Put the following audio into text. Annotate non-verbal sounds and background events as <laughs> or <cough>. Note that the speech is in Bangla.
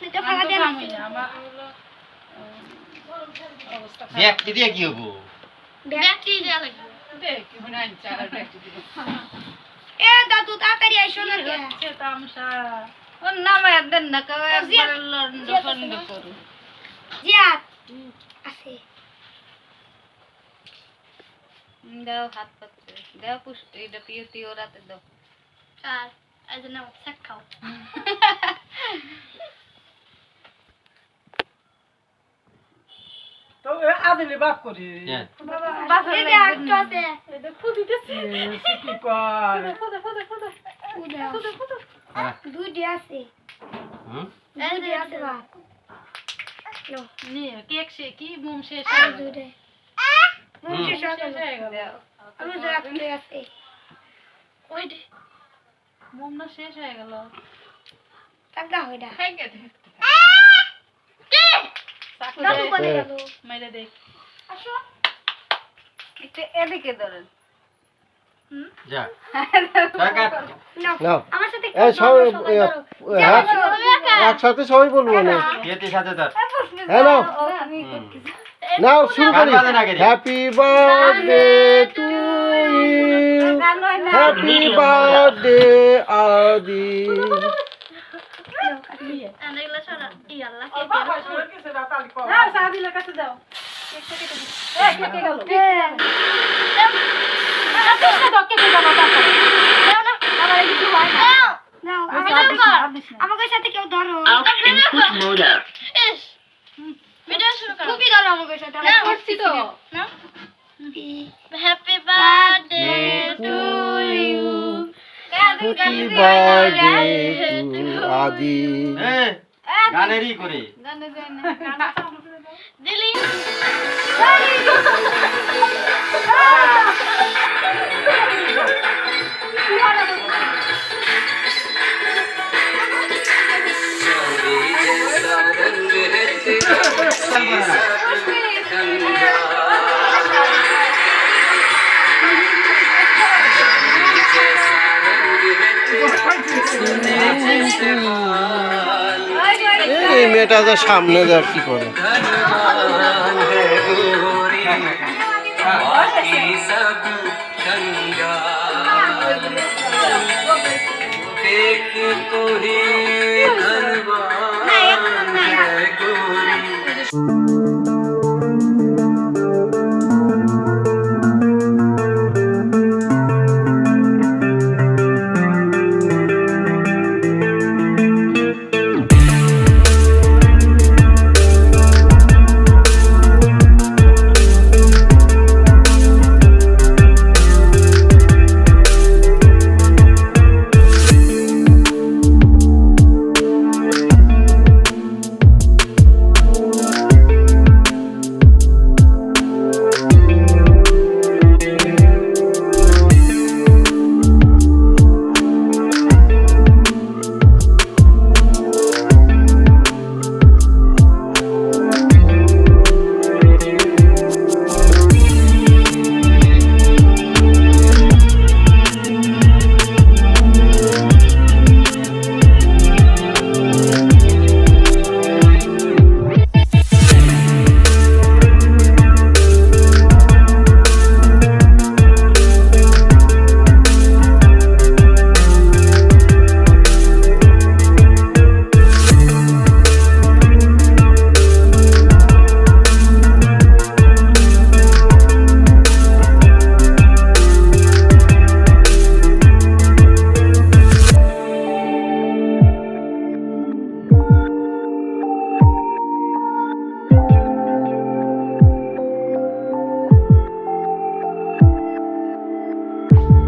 এটা ফালা দেন আমি না, আমার হলো উম, অবস্থা খারাপ। ব্যক্তি দিয়ে কি হব? ব্যাটারি দেয়া লাগবে। এ দাদু তাড়াতাড়ি আইসো না কে তামসা। ওর নামে দেন না, কেউ একবারে লন্ড ফন্ড করু। জিয়াত আছে। দাও হাত পাততে। দাও পুষ এটা পিও তিও রাতে দাও আর আজ না খাও <laughs> তো এ আদিলে বাপ করি হ্যাঁ। কি হ্যাঁ। দুইটি আছে দুইটি আছে বাপ নিয়ে কেক সে কি মোম শেষ হয়ে। দুইটি শেষ হয়ে গেল। আমি তো একটু আছে ওইটি মোম না শেষ হয়ে গেল টাকা হইডা খাইকে দে চাকু দাদু দে, কোনে গেল মেরে আসো। একটু এদিকে ধরেন। হ্যাঁ। একসাথে সবাই বলব না। কেতে সাথে ধর? হ্যাঁ নাও। শুরু করি? Happy birthday to you happy birthday Adi আমাকে সাথে কেউ ধরো খুবই ধরো আমাকে সাথে করছি তো happy birthday to you happy birthday to Adi গানেরই করে। দিলি <laughs> এটা যে সামনে যা কি করে হ্যাঁ, Thank you. you